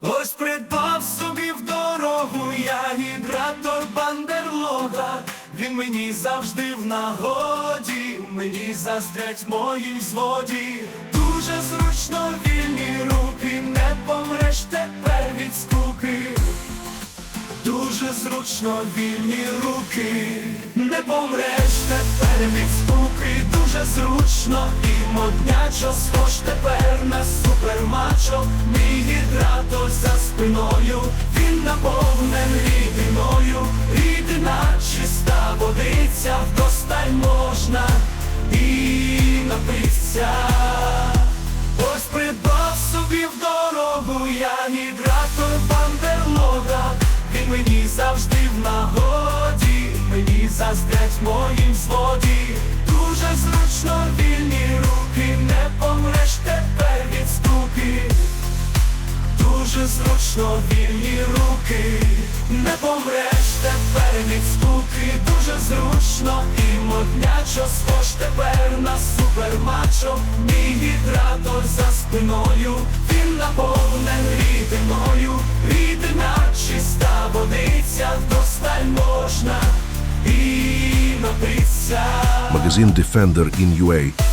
Ось придбав собі в дорогу я гідратор бандерлога. Він мені завжди в нагоді, мені заздрять мої зводі. Дуже зручно вільні руки, не помреш тепер від скуки. Дуже зручно вільні руки, не помреш тепер від скуки, дуже зручно і моднячо, схож тепер супермачо, мій гідратор за спиною, він наповнений рідиною, рідина чиста водиця, вдосталь можна і напитися. Ось придбав собі в дорогу я гідратор бандерлога. Він мені завжди в нагоді, мені заздрять моїм зводі зручно вільні руки, не помреш тепер від скуки, дуже зручно і моднячо, схож тепер на супермачо, мій гідратор за спиною, він наповнений рідиною, рідина чиста водиця, досталь можна і напитися. Магазин Defender in UA.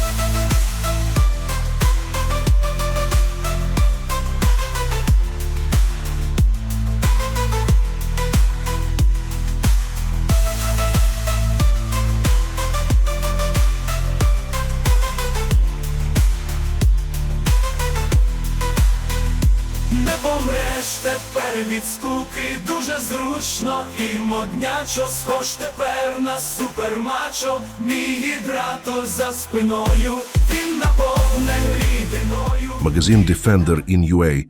Помреш тепер від скуки, дуже зручно і моднячо, схож тепер на супермачо, мій гідратор за спиною, він наповнений рідиною. Магазин Defender in UA.